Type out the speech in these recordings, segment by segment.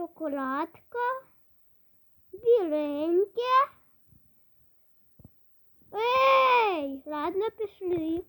шоколадка. Біленьке. Ей, ладно, пішли.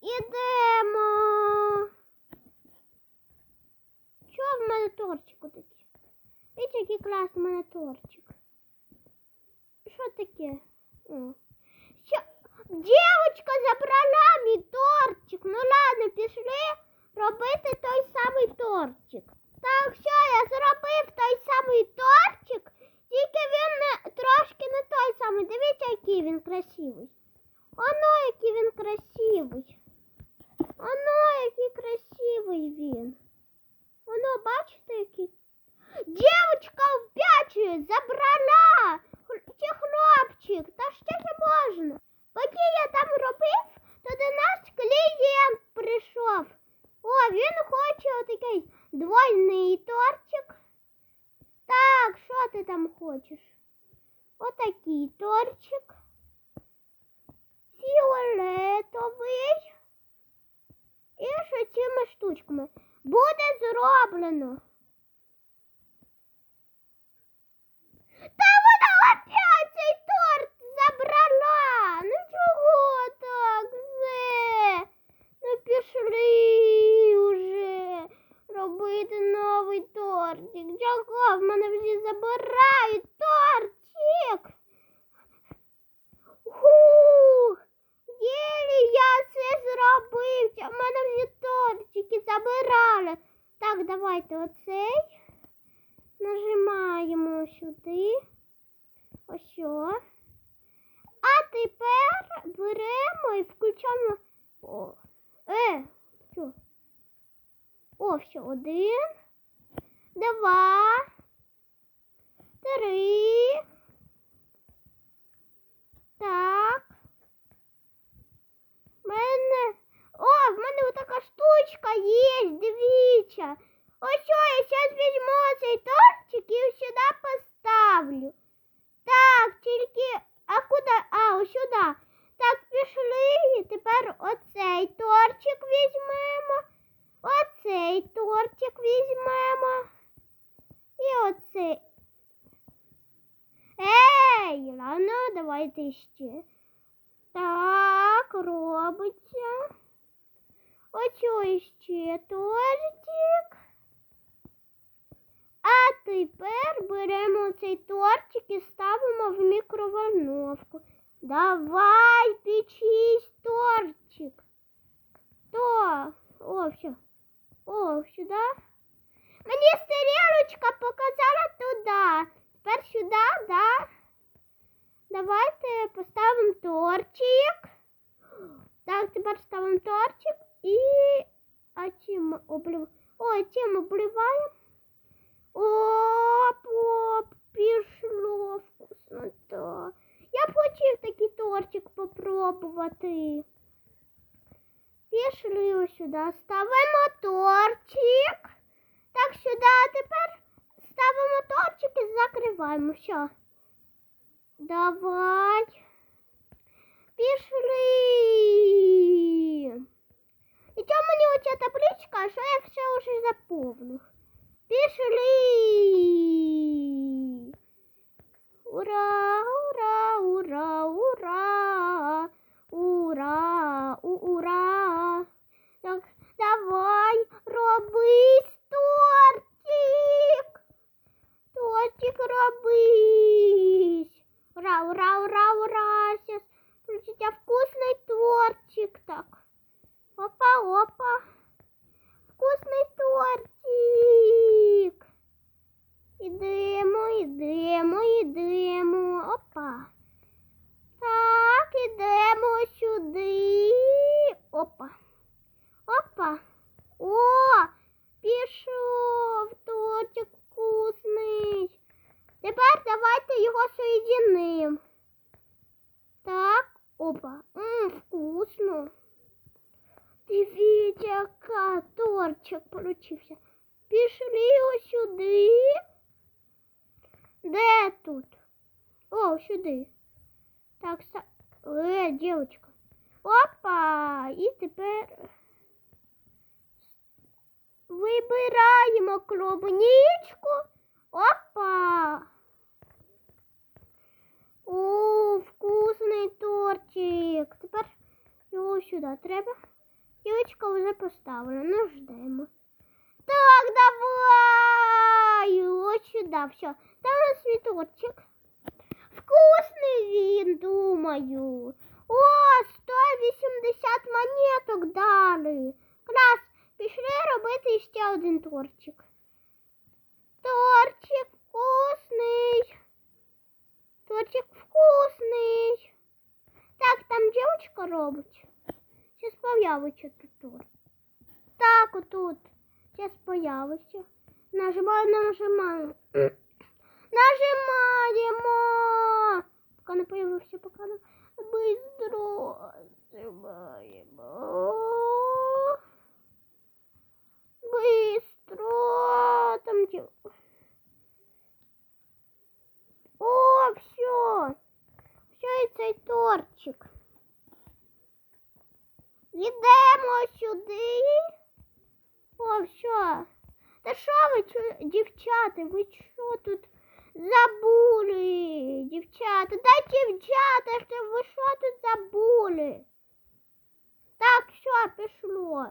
Ідемо. Що в мене тортик такий? Дивіться, який класний в мене тортик. Що таке? О. Що? Дівчинка забрала мій тортик. Ну ладно, пішли робити той самий тортик. Так, що я зробив той самий тортик, тільки він не, трошки не той самий. Дивіться, який він красивий. Оно, який він красивий. Оно, який красивий він. Воно, бачите, який. Дівчинка в п'ячу забрала. Хл- Чи хлопчик, та що не можна? Поки я там робив, то до нас клієнт прийшов. О, він хоче отакий двойний тортик. Так, що ти там хочеш? Отакий тортик. Фіолетовий. І ще цими штучками. Буде зроблено. Та вона опять цей торт забрала. Ну чого так зе? Ну пішли уже робити новий тортик. Чого в мене всі забирають тортик? Хух! Єлі я це зробив. В мене всі тортики забирали. Так, давайте оцей. Нажимаємо сюди. Ось. А тепер беремо і включаємо. О. Е, що? О, все, один, два, три. Так. В мене. О, в мене отака штучка є, дивіться. Ось що, я зараз візьму цей тортик і Давайте поставимо тортик. Так, тепер ставимо тортик і а чим облив... О, чим обливаємо? Оп, пішло вкуснота. Я б хотів такий тортик попробувати. Пішли сюди. Ставимо тортик. Так, сюди а тепер ставимо тортик і закриваємо. Все. Давай. Пішли. І чому мені оця табличка, що я все уже заповнив? Пішли. Ура, ура, ура, ура. Ха, тортик получився. Пішли ось сюди. Де тут? О, сюди. Так, ста... Е, дівчинка. Опа! І тепер вибираємо клубничку. Опа! О, вкусний тортик. Тепер його сюди треба. Дівчинка вже поставила, ну ждемо. Так, давай! Ось сюди, все. Там тортик. Вкусний він, думаю. О, 180 монеток дали. Клас, пішли робити ще один тортик. Тортик вкусний. Тортик вкусний. Так, там дівчинка робить. Зараз появиться тут. Так, отут. Зараз появиться. Нажимаю, нажимаю. Нажимаємо. Поки не появився, поки не быстро нажимаємо. Быстро. Там де... О, все. Все, і цей тортик. Йдемо сюди. О, все. Та що ви, дівчата, ви що тут забули? Дівчата, да дівчата, що ви що тут забули? Так, все, пішло.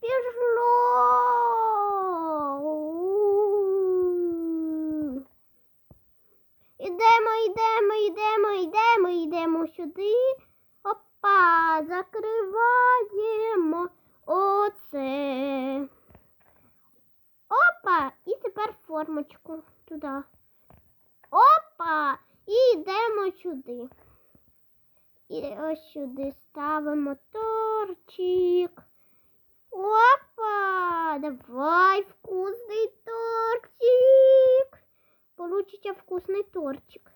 Пішло. Ідемо, йдемо, йдемо, йдемо, йдемо сюди. Опа, закриваємо оце. Опа, і тепер формочку туди. Опа! І йдемо сюди. І ось сюди ставимо тортик. Опа! Давай вкусний тортик. Получится вкусный тортик.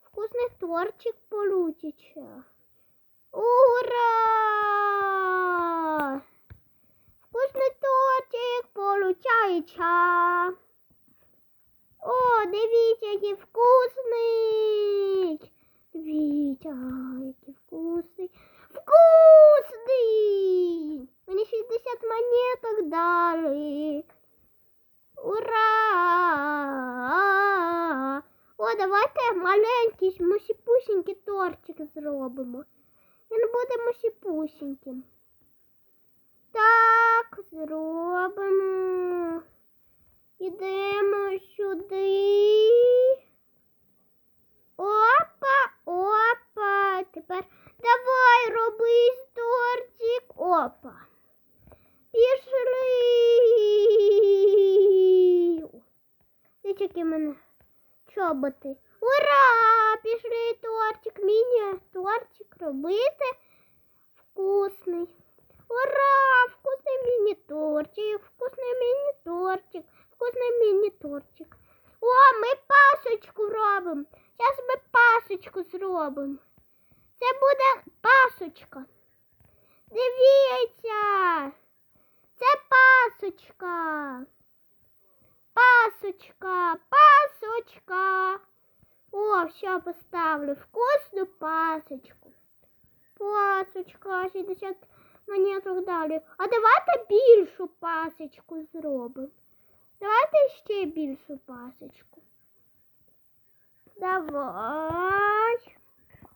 Вкусный тортик получится. Ура! Вкусний тортик получається. О, дивіться, який вкусний. Дивіться, який вкусний. Вкусний! Мені 60 монеток дали. Ура! О, давайте маленький мусіпусінький тортик зробимо. Він буде мусіпусіньким. Так, зробимо. Ідемо сюди. Опа, опа. Тепер давай роби тортик. Опа. Пішли. Дивіться, які в мене чоботи. все поставлю. Вкусну пасочку. Пасочка, 60 монеток далі. А давайте більшу пасочку зробимо. Давайте ще більшу пасочку. Давай.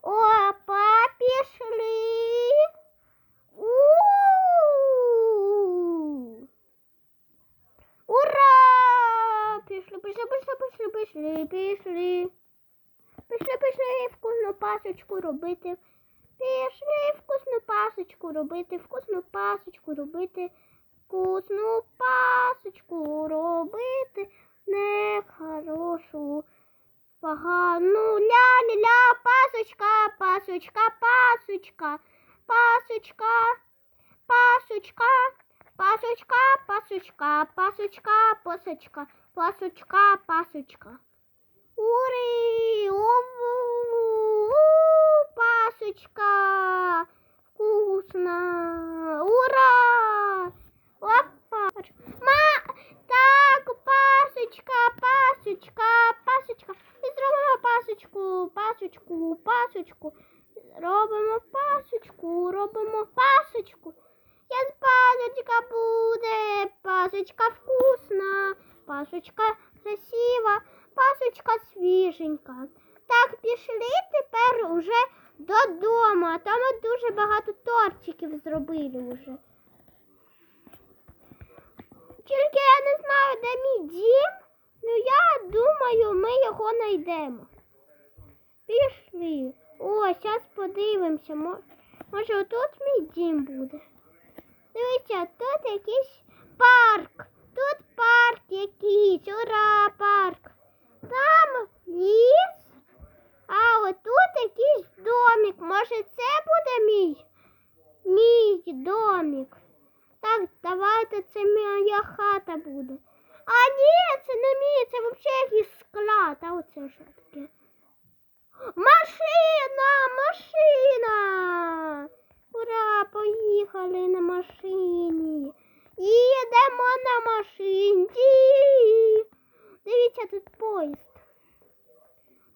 Опа, пішли. У-у-у. Ура! Пішли, пішли, пішли, пішли, пішли, пішли. Пішли, пішли вкусну пасочку робити. Пішли вкусну пасочку робити, вкусну пасочку робити, вкусну пасочку робити, не хорошу, погану ля-ля-ля, пасочка, пасочка, пасочка, пасочка, пасочка, пасочка, пасочка, пасочка, пасочка, пасочка, пасочка. Ури! Пасочка! Вкусно! Ура! Опа! Ма! Так, пасочка, пасочка, пасочка. І зробимо пасочку, пасочку, пасочку. Робимо пасочку, робимо пасочку. Я пасочка буде, пасочка вкусна, пасочка красива. Пасочка свіженька. Так, пішли тепер уже додому, а то ми дуже багато тортиків зробили вже. Тільки я не знаю, де мій дім, ну я думаю, ми його знайдемо. Пішли. О, зараз подивимося. Може, отут мій дім буде. Дивіться, тут якийсь парк. Тут парк якийсь. Ура, парк. Там ліс. А отут якийсь домик. Може, це буде мій? Мій домик. Так, давайте це моя хата буде. А ні, це не мій, це взагалі якийсь склад. А оце що таке? Машина! Машина! Ура! Поїхали на машині. Їдемо на машинці. Дивіться, тут поїзд.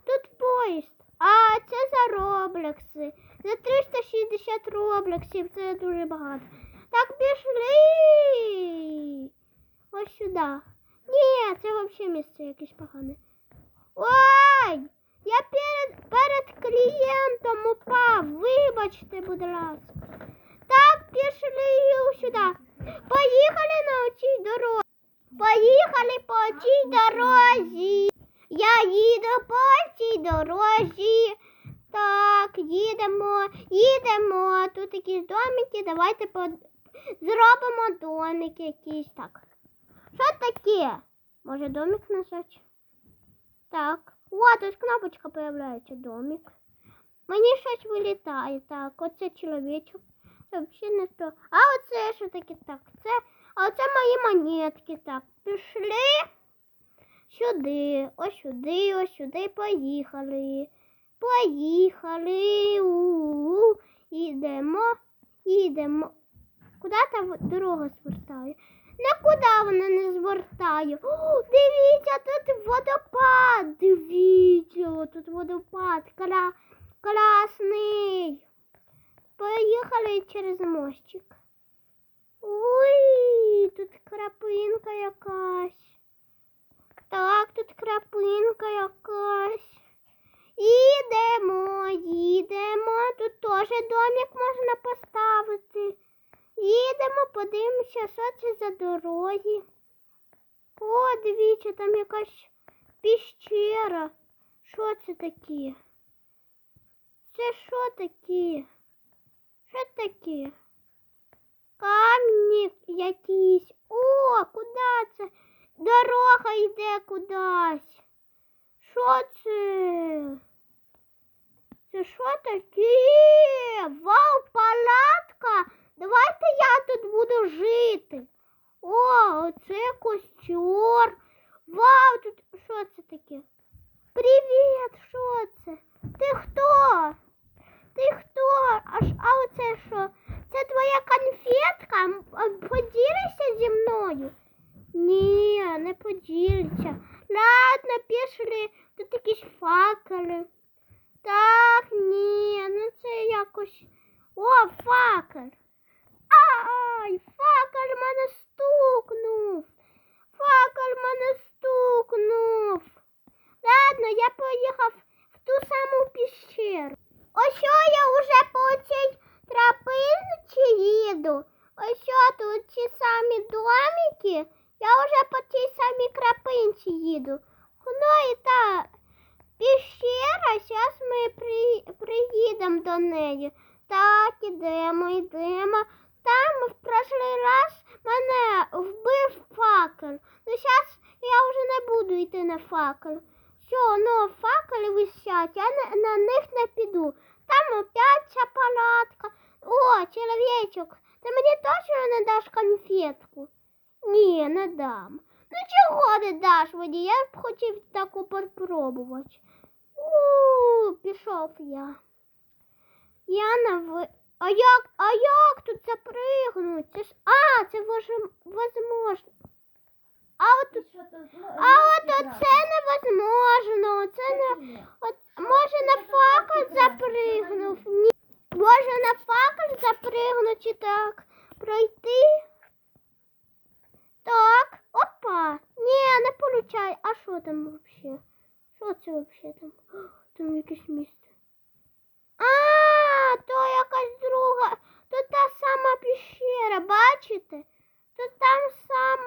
Тут поїзд. А це за роблекси. За 360 роблексів. Це дуже багато. Так пішли. Ось сюди. Ні, це взагалі місце якесь погане. Ой! Я перед, перед клієнтом упав. Вибачте, будь ласка. Так, пішли сюди. Поїхали на цій дорозі. Поїхали по цій дорозі. Я їду по цій дорозі. Так, їдемо, їдемо. Тут якісь домики. Давайте по... зробимо домик якийсь так. Що таке? Може домик нажати? Так. О, тут кнопочка появляється домик. Мені щось вилітає. Так, оце чоловічок. Взагалі не то. А оце що таке? Так, це. А оце мої монетки. Так, пішли сюди, ось сюди, ось сюди. Поїхали. Поїхали. У-у-у. Ідемо, ідемо. Куди та дорога звертає? Нікуди вона не звертає. О, дивіться, тут водопад. Дивіться, тут водопад. Кла... Класний. Поїхали через мостик. Ой, тут крапинка якась. Так, тут крапинка якась. Їдемо, їдемо. Тут теж домик можна поставити. Їдемо, подивимося, що це за дороги. О, дивіться, там якась піщера. Що це таке? Це що таке? Що таке? Камні якісь. О, куди це? Дорога йде кудись. Що це? Це що таке? Вау, палатка! Давайте я тут буду жити. О, це костер. Вау, тут що це таке? Привіт, що це? Ти хто? Ти хто? Аж а оце що? Це твоя конфетка? М, а Поділишся зі мною? Ні, не поділиться. Ладно, пішли. Тут якісь факели. Так, ні, ну це якось. О, факел. Ай, факел мене стукнув. Факел мене стукнув. Ладно, я поїхав в ту саму піщеру. Ось що я вже по цій тропинці їду. Ось що тут ці самі домики. Я вже по цій самій крапинці їду. Ну і та піщера, зараз ми при, приїдемо до неї. Так, ідемо, йдемо. Там в прошлий раз мене вбив факел. Ну зараз я вже не буду йти на факел. Все, ну факели висять, я на, них не піду. Там опять ця палатка. О, чоловічок, ти мені точно не даш конфетку? Ні, не дам. Ну чого не даш мені? Я б хотів таку попробувати. У, пішов я. Я на ви. А як, а як тут запригнуть? Це ж. А, це воже- возможно. А от, І ну, а от оце невозможно. Це не. От, може на факел запригнув? Ні. Може на факел запригнути так. Пройти. Так. Опа. Ні, не получай. А що там взагалі? Що це взагалі там? Там якесь місце. А, то якась друга. То та сама піщера, бачите? То там сам.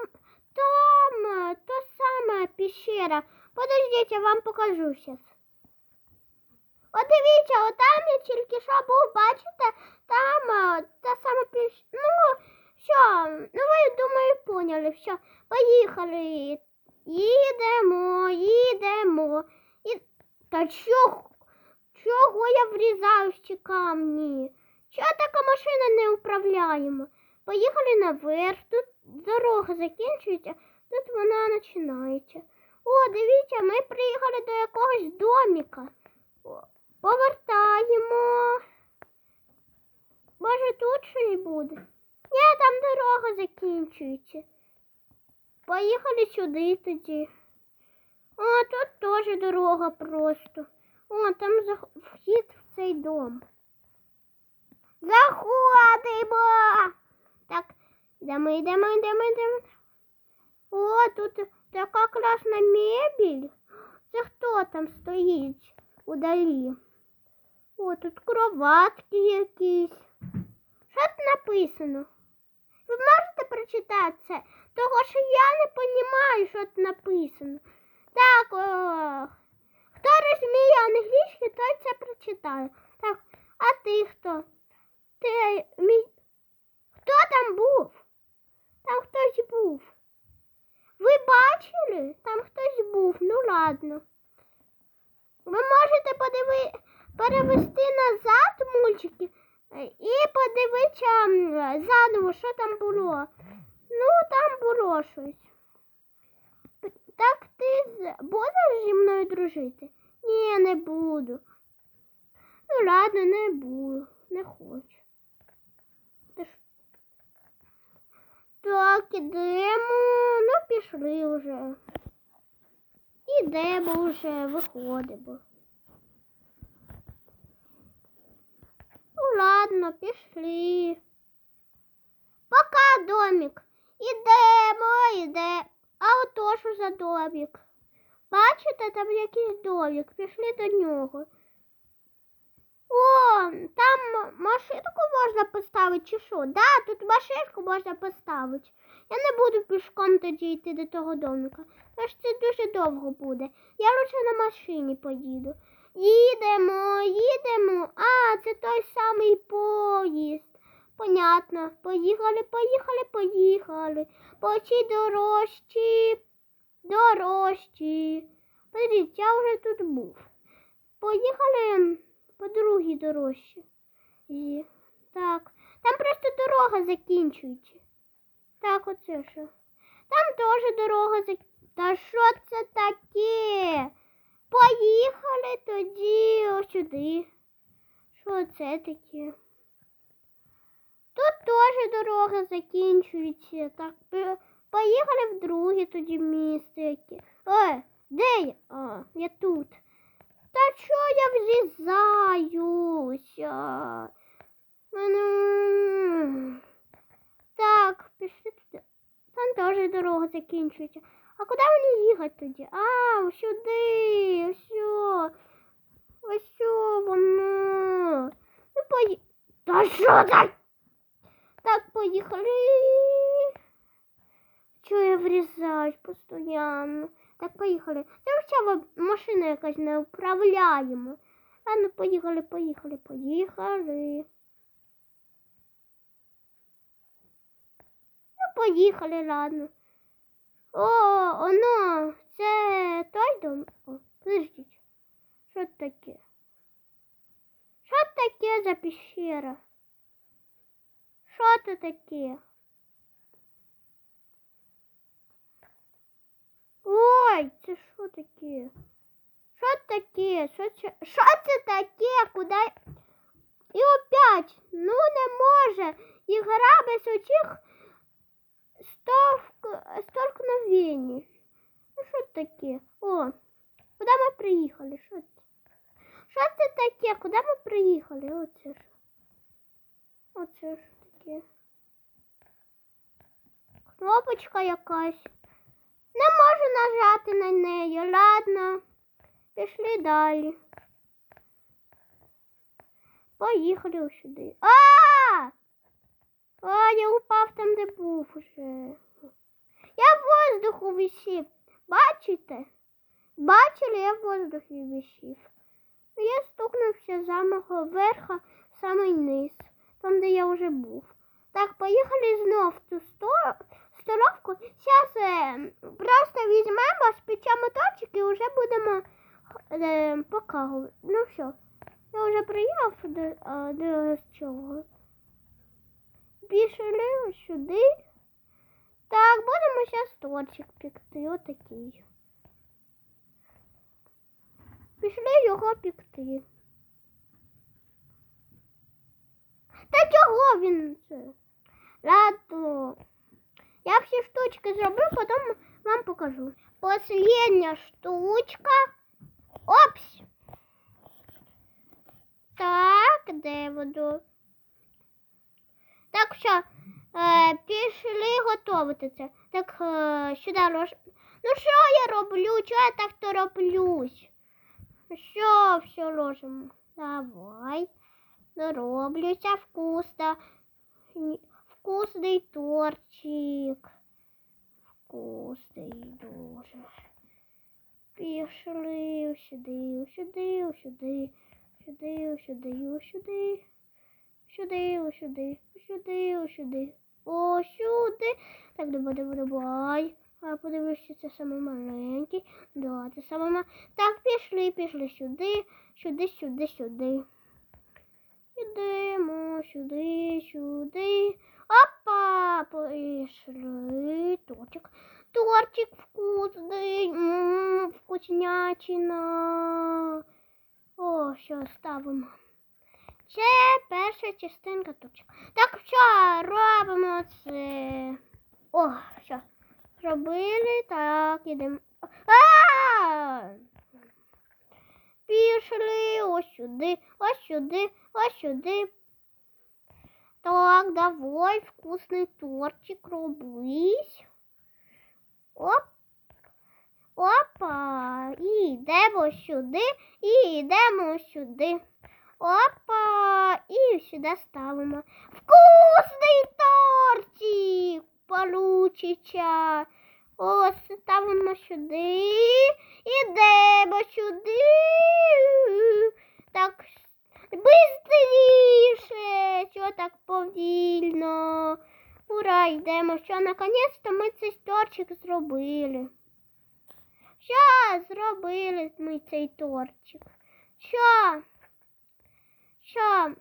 Там, то сама піщера. Подождіть, я вам покажу зараз. От дивіться, от там я тільки що був, бачите, там е, та сама піщера. Ну, що, ну ви, думаю, поняли, все, поїхали. Їдемо, їдемо. І... Та чого, чого я врізаю в ці камні? Чого така машина не управляємо? Поїхали наверх, тут дорога закінчується, тут вона починається. О, дивіться, ми приїхали до якогось доміка. Повертаємо. Може тут щось буде? Ні, там дорога закінчується. Поїхали сюди тоді. О, тут теж дорога просто. О, там вхід в цей дом. Заходимо. Так, йдемо, йдемо, йдемо, йдемо. О, тут така класна мебель. Це хто там стоїть удалі? О, тут кроватки якісь. Що тут написано? Ви можете прочитати це? Того, що я не розумію, що тут написано. Так, о, хто розуміє англійську, той це прочитає. Так, а ти хто? Ти мій. Хто там був? Там хтось був. Ви бачили? Там хтось був. Ну ладно. Ви можете подиви... перевести назад мультики е, і подивитися заново, що там було. Ну, там було щось. Так ти будеш зі мною дружити? Ні, не буду. Ну ладно, не буду. Не хочу. Так, ідемо. Ну, пішли вже. Ідемо вже, виходимо. Ну ладно, пішли. Пока, домик. Ідемо, іде. А ото що за домик? Бачите, там якийсь домик. Пішли до нього. О, там машинку можна поставити чи що? Да, тут машинку можна поставити. Я не буду пішком тоді йти до того домика. Тож це дуже довго буде. Я лише на машині поїду. Їдемо, їдемо. А, це той самий поїзд. Понятно. Поїхали, поїхали, поїхали. По цій дорожці. Дорожці. Подивіться, я вже тут був. Поїхали по другій дорожці. І... Так. Там просто дорога закінчується. Так, оце що. Там теж дорога закінчується. Та що це таке? Поїхали тоді сюди. Що це таке? Тут теж дорога закінчується. Так, поїхали в друге тоді місце. Ой, де я? А, я тут. Та що я взізаюся? Мене... Так, пішли туди. Там теж дорога закінчується. А куди мені їхати тоді? А, сюди, сю. Ось воно. Ну, пої... Та що так? Поїхали. Чого я врізаюсь постійно? Так, поїхали. Це взагалі машина якась не управляємо. Ладно, поїхали, поїхали, поїхали. Ну, поїхали, ладно. О, оно, це той дом. О, подождіть. Що таке? Що таке за пещера? Що це таке? Ой, це що таке? Що таке? Що це, таке? Куди? І опять, ну не може. Ігра без очих стовк... столкновення. Ну що таке? О, куди ми приїхали? Що це? Що це таке? Куди ми приїхали? Оце ж. Оце ж таке. Кнопочка якась. Не можу нажати на неї. Ладно. Пішли далі. Поїхали сюди. А! А, я упав там, де був уже. Я в воздуху висів. Бачите? Бачили, я в воздухі висів. Я стукнувся з самого верха в самий низ, там, де я вже був. Так, поїхали знов в ту сто- столовку. Зараз е, просто візьмемо, спечемо торчик і вже будемо е, показувати. Ну все, я вже приїхав до, е, до цього. Пішли сюди. Так, будемо зараз торчик пекти, отакий. Пішли його пекти. Та чого він це? Ладно. Я всі штучки зроблю, потім вам покажу. Последня штучка. Опс. Так, де воду? Так, що, е, пішли готувати це. Так, е, сюди лож. Ну що я роблю? Чого я так тороплюсь? Все, все ложимо. Давай. Дороблюся вкусно. Вкусний тортик. Вкусний дуже. Пішли сюди, сюди, сюди, сюди, сюди, сюди. Сюди, сюди, сюди, сюди. О, сюди. Так, давай, давай, давай. А подивишся, це саме маленький. Да, це саме. Так, пішли, пішли сюди, сюди, сюди, сюди. Ідемо сюди, сюди. Опа, пішли. Тортик. Тортик вкусний. М, Вкуснятина. О, що ставимо. Це перша частинка тортика. Так, що робимо це? О, що. Зробили, так, ідемо. А! Пішли ось сюди, ось сюди, ось сюди. Так, давай вкусний тортик робись. Оп. Опа. І йдемо сюди, і йдемо сюди. Опа. І сюди ставимо. Вкусний тортик получиться. Ось ставимо сюди. Ура, йдемо. Що, наконець-то ми цей тортик зробили. Що зробили ми цей тортик? Що? Що?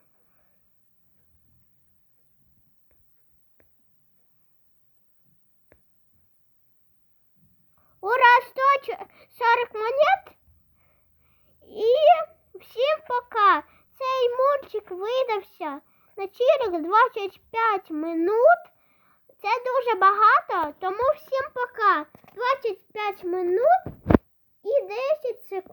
Ура, 140 монет. І всім пока. Цей мультик видався на цілих 25 минут. Це дуже багато, тому всім пока. 25 минут і 10 секунд.